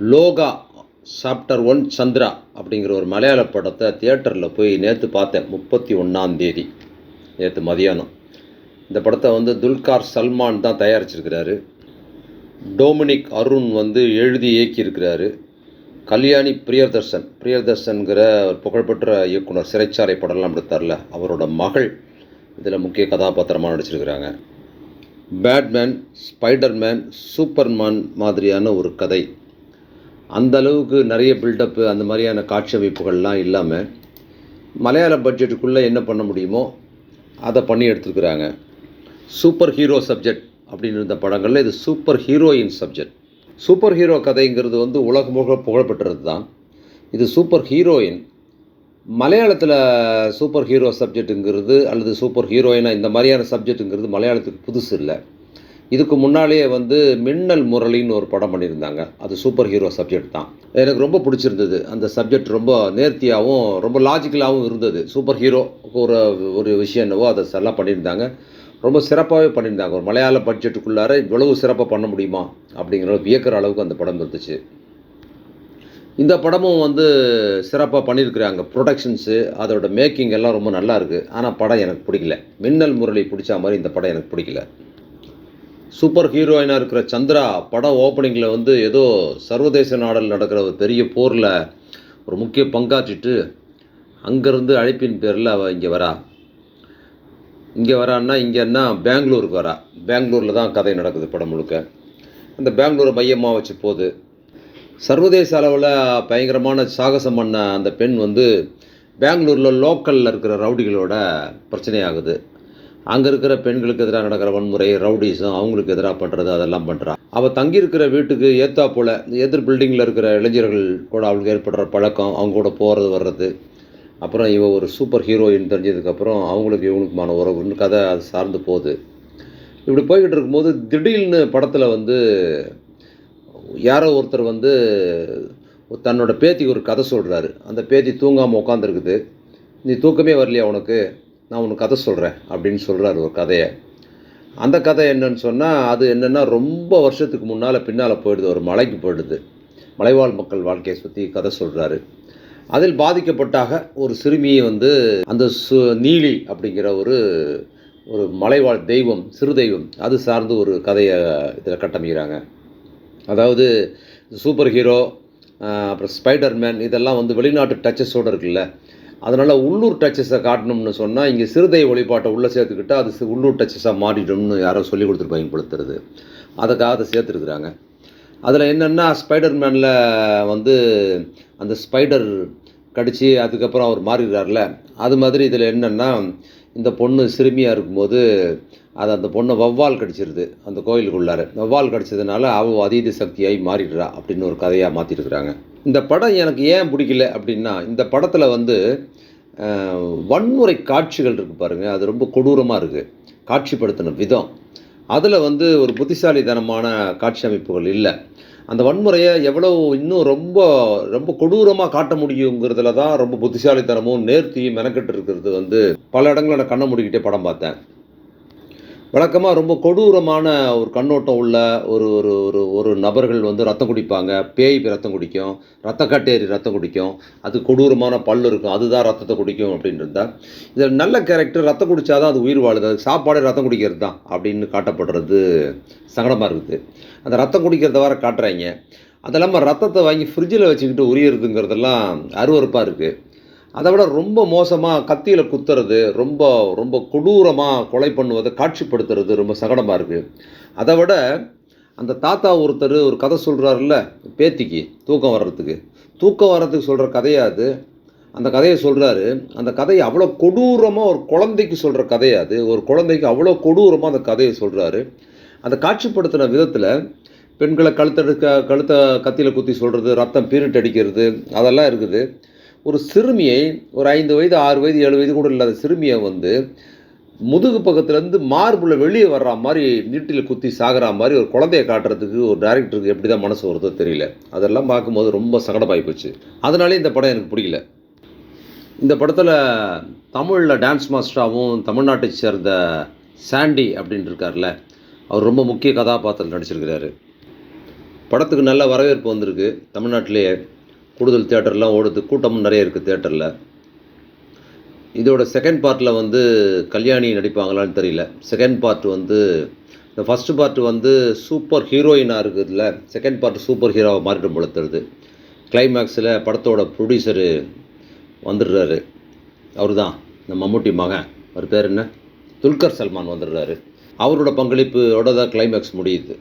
லோகா chapter one Chandra அப்படிங்கிற ஒரு மலையாள படத்தை தியேட்டரில் போய் நேற்று பார்த்தேன் முப்பத்தி ஒன்றாந்தேதி நேற்று மதியானம். இந்த படத்தை வந்து துல்கார் சல்மான் தான் தயாரிச்சிருக்கிறாரு. டோமினிக் அருண் வந்து எழுதி இயக்கியிருக்கிறாரு. கல்யாணி பிரியதர்சன் பிரியதர்சன்கிற ஒரு புகழ்பெற்ற இயக்குனர் சிறைச்சாலை படம்லாம் எடுத்தார்ல அவரோட மகள். இதில் முக்கிய கதாபாத்திரமாக நடிச்சிருக்கிறாங்க. பேட்மேன் ஸ்பைடர்மேன் சூப்பர்மேன் மாதிரியான ஒரு கதை. அந்த அளவுக்கு நிறைய பில்டப்பு அந்த மாதிரியான காட்சி அமைப்புகள்லாம் இல்லாமல் மலையாள பட்ஜெட்டுக்குள்ளே என்ன பண்ண முடியுமோ அதை பண்ணி எடுத்துருக்குறாங்க. சூப்பர் ஹீரோ சப்ஜெக்ட் அப்படின்னு இருந்த படங்களில் இது super heroine subject super hero கதைங்கிறது வந்து உலகமுக புகழ்பெற்றது தான். இது சூப்பர் ஹீரோயின் மலையாளத்தில் சூப்பர் ஹீரோ சப்ஜெக்ட்டுங்கிறது அல்லது சூப்பர் ஹீரோயினாக இந்த மாதிரியான சப்ஜெக்ட்டுங்கிறது மலையாளத்துக்கு புதுசு இல்லை. இதுக்கு முன்னாலேயே வந்து மின்னல் முரளின்னு ஒரு படம் பண்ணியிருந்தாங்க. அது சூப்பர் ஹீரோ சப்ஜெக்ட் தான். எனக்கு ரொம்ப பிடிச்சிருந்தது. அந்த சப்ஜெக்ட் ரொம்ப நேர்த்தியாகவும் ரொம்ப லாஜிக்கலாகவும் இருந்தது. சூப்பர் ஹீரோ ஒரு ஒரு விஷயம் என்னவோ அதை எல்லாம் பண்ணியிருந்தாங்க. ரொம்ப சிறப்பாகவே பண்ணியிருந்தாங்க. ஒரு மலையாள பட்ஜெட்டுக்குள்ளார இவ்வளவு சிறப்பாக பண்ண முடியுமா? அப்படிங்கிற வியக்கிற அளவுக்கு அந்த படம் இருந்துச்சு இந்த படமும் வந்து சிறப்பாக பண்ணியிருக்கிறாங்க. ப்ரொடக்ஷன்ஸு அதோட மேக்கிங் எல்லாம் ரொம்ப நல்லா இருக்குது ஆனால் படம் எனக்கு பிடிக்கல. மின்னல் முரளி பிடிச்ச மாதிரி இந்த படம் எனக்கு பிடிக்கல. சூப்பர் ஹீரோயினாக இருக்கிற சந்திரா படம் ஓப்பனிங்கில் வந்து ஏதோ சர்வதேச நாடல் நடக்கிற ஒரு பெரிய போரில் ஒரு முக்கிய பங்காற்றிட்டு அங்கேருந்து அழைப்பின் பேரில் அவள் இங்கே வரா. இங்கே வரான்னா இங்கேன்னா பெங்களூருக்கு வரா. பெங்களூரில் தான் கதை நடக்குது படம் முழுக்க. அந்த பெங்களூரை மையமாக வச்சு போகுது சர்வதேச அளவில் பயங்கரமான சாகசம் பண்ண அந்த பெண் வந்து பெங்களூரில் லோக்கலில் இருக்கிற ரவுடிகளோட பிரச்சனையாகுது. அங்கே இருக்கிற பெண்களுக்கு எதிராக நடக்கிற வன்முறை ரவுடிஸும் அவங்களுக்கு எதிராக பண்ணுறது அதெல்லாம் பண்ணுறா அவள் தங்கியிருக்கிற வீட்டுக்கு ஏற்றா போல் எதிர் பில்டிங்கில் இருக்கிற இளைஞர்கள் கூட அவளுக்கு ஏற்படுற பழக்கம் அவங்க கூட போகிறது வர்றது. அப்புறம் இவ ஒரு சூப்பர் ஹீரோயின் தெரிஞ்சதுக்கப்புறம் அவங்களுக்கு இவங்களுக்குமான உறவுன்னு கதை அது சார்ந்து போகுது. இப்படி போய்கிட்டு இருக்கும்போது திடீர்னு படத்தில் வந்து யாரோ ஒருத்தர் வந்து தன்னோட பேத்திக்கு ஒரு கதை சொல்கிறாரு அந்த பேத்தி தூங்காமல் உட்காந்துருக்குது நீ தூக்கமே வரலையா உனக்கு? நான் உனக்கு கதை சொல்கிறேன் அப்படின்னு சொல்கிறாரு ஒரு கதையை. அந்த கதை என்னன்னு சொன்னால் அது என்னென்னா ரொம்ப வருஷத்துக்கு முன்னால் பின்னால் போயிடுது ஒரு மலைக்கு போயிடுது. மலைவாழ் மக்கள் வாழ்க்கையை சுற்றி கதை சொல்கிறாரு அதில் பாதிக்கப்பட்டாக ஒரு சிறுமியை வந்து அந்த சு நீலி அப்படிங்கிற ஒரு ஒரு மலைவாழ் தெய்வம் சிறு தெய்வம் அது சார்ந்து ஒரு கதையை இதில் கட்டமைக்கிறாங்க. அதாவது சூப்பர் ஹீரோ அப்புறம் ஸ்பைடர்மேன் இதெல்லாம் வந்து வெளிநாட்டு டச்சஸோடு இருக்குல்ல. அதனால் உள்ளூர் டச்சஸை காட்டணும்னு சொன்னால் இங்கே சிறுதை வழிபாட்டை உள்ளே சேர்த்துக்கிட்டால் அது உள்ளூர் டச்சஸாக மாறிடும்னு யாரோ சொல்லி கொடுத்துருப்பாங்க படுத்துறது அதுக்காக அதை சேர்த்துருக்குறாங்க. அதில் என்னென்னா ஸ்பைடர்மேனில் வந்து அந்த ஸ்பைடர் கடித்து அதுக்கப்புறம் அவர் மாறிடுறார்ல. அது மாதிரி இதில் என்னென்னா இந்த பொண்ணு சிறுமியாக இருக்கும்போது அது அந்த பொண்ணை வவ்வால் கடிச்சிருது அந்த கோயிலுக்குள்ளார. வவ்வால் கடிச்சதுனால அவள் அதீத சக்தியாகி மாறிடுறா அப்படின்னு ஒரு கதையாக மாற்றிருக்கிறாங்க இந்த படம் எனக்கு ஏன் பிடிக்கல அப்படின்னா இந்த படத்தில் வந்து வன்முறை காட்சிகள் இருக்குது பாருங்கள் அது ரொம்ப கொடூரமாக இருக்குது காட்சிப்படுத்தின விதம். அதில் வந்து ஒரு புத்திசாலித்தனமான காட்சி அமைப்புகள் இல்லை. அந்த வன்முறையை எவ்வளோ இன்னும் ரொம்ப ரொம்ப கொடூரமாக காட்ட முடியுங்கிறதுல தான் ரொம்ப புத்திசாலித்தனமும் நேர்த்தியும் மெனக்கெட்டு இருக்கிறது வந்து பல இடங்களில் நான் கண்ணை மூடிக்கிட்டே படம் பார்த்தேன். வழக்கமாக ரொம்ப கொடூரமான ஒரு கண்ணோட்டம் உள்ள ஒரு ஒரு ஒரு ஒரு நபர்கள் வந்து ரத்தம் குடிப்பாங்க. பேய் ரத்தம் குடிக்கும். ரத்தக்காட்டேரி ரத்தம் குடிக்கும். அது கொடூரமான பல் இருக்கும். அதுதான் ரத்தத்தை குடிக்கும் அப்படின்னு இதில் நல்ல கேரக்டர் ரத்தம் குடித்தாதான் அது உயிர் வாழுது. அது சாப்பாடு ரத்தம் குடிக்கிறது தான் அப்படின்னு காட்டப்படுறது சங்கடமாக இருக்குது. அந்த ரத்தம் குடிக்கிறத வர காட்டுறாங்க. அது இல்லாமல் ரத்தத்தை வாங்கி ஃப்ரிட்ஜில் வச்சுக்கிட்டு உரியறதுங்கிறதெல்லாம் அருவருப்பாக இருக்குது அதை விட ரொம்ப மோசமாக கத்தியில் குத்துறது ரொம்ப ரொம்ப கொடூரமாக கொலை பண்ணுவதை காட்சிப்படுத்துறது ரொம்ப சகடமாக இருக்குது அதை விட அந்த தாத்தா ஒருத்தர் ஒரு கதை சொல்கிறாருல்ல பேத்திக்கு தூக்கம் வர்றதுக்கு. தூக்கம் வர்றதுக்கு சொல்கிற கதையா அது? அந்த கதையை சொல்கிறாரு அந்த கதையை அவ்வளோ கொடூரமாக ஒரு குழந்தைக்கு சொல்கிற கதையா அது? ஒரு குழந்தைக்கு அவ்வளோ கொடூரமாக அந்த கதையை சொல்கிறாரு அந்த காட்சிப்படுத்தின விதத்தில் பெண்களை கழுத்தெடுக்க கழுத்தை கத்தியில் குத்தி சொல்கிறது ரத்தம் பீரிட்டு அடிக்கிறது அதெல்லாம் இருக்குது. ஒரு சிறுமியை ஒரு ஐந்து வயது ஆறு வயது ஏழு வயது கூட இல்லாத சிறுமியை வந்து முதுகு பக்கத்துலேருந்து மார்புல வெளியே வர்ற மாதிரி நீட்டில் குத்தி சாகிற மாதிரி ஒரு குழந்தைய காட்டுறதுக்கு ஒரு டேரக்டருக்கு எப்படி தான் மனசு வருதோ தெரியல. அதெல்லாம் பார்க்கும்போது ரொம்ப சங்கடமாகி போச்சு. அதனாலே இந்த படம் எனக்கு பிடிக்கல. இந்த படத்தில் தமிழில் டான்ஸ் மாஸ்டராகவும் தமிழ்நாட்டை சேர்ந்த சாண்டி அப்படின்னு இருக்கார்ல அவர் ரொம்ப முக்கிய கதாபாத்திரம் நடிச்சிருக்கிறாரு. படத்துக்கு நல்ல வரவேற்பு வந்திருக்கு. தமிழ்நாட்டிலேயே கூடுதல் தேட்டர்லாம் ஓடுது. கூட்டமும் நிறைய இருக்குது தேட்டரில் இதோட செகண்ட் பார்ட்டில் வந்து கல்யாணி நடிப்பாங்களான்னு தெரியல. செகண்ட் பார்ட் வந்து இந்த ஃபஸ்ட்டு பார்ட் வந்து சூப்பர் ஹீரோயினாக இருக்குதுல்ல. செகண்ட் பார்ட் சூப்பர் ஹீரோவை மாறிட்டு போல தருது கிளைமேக்ஸில் படத்தோட ப்ரொடியூசரு வந்துடுறாரு. அவர் தான் இந்த மம்முட்டி மகன். அவர் பேர் என்ன? துல்கர் சல்மான் வந்துடுறாரு. அவரோட பங்களிப்போட தான் கிளைமேக்ஸ் முடியுது.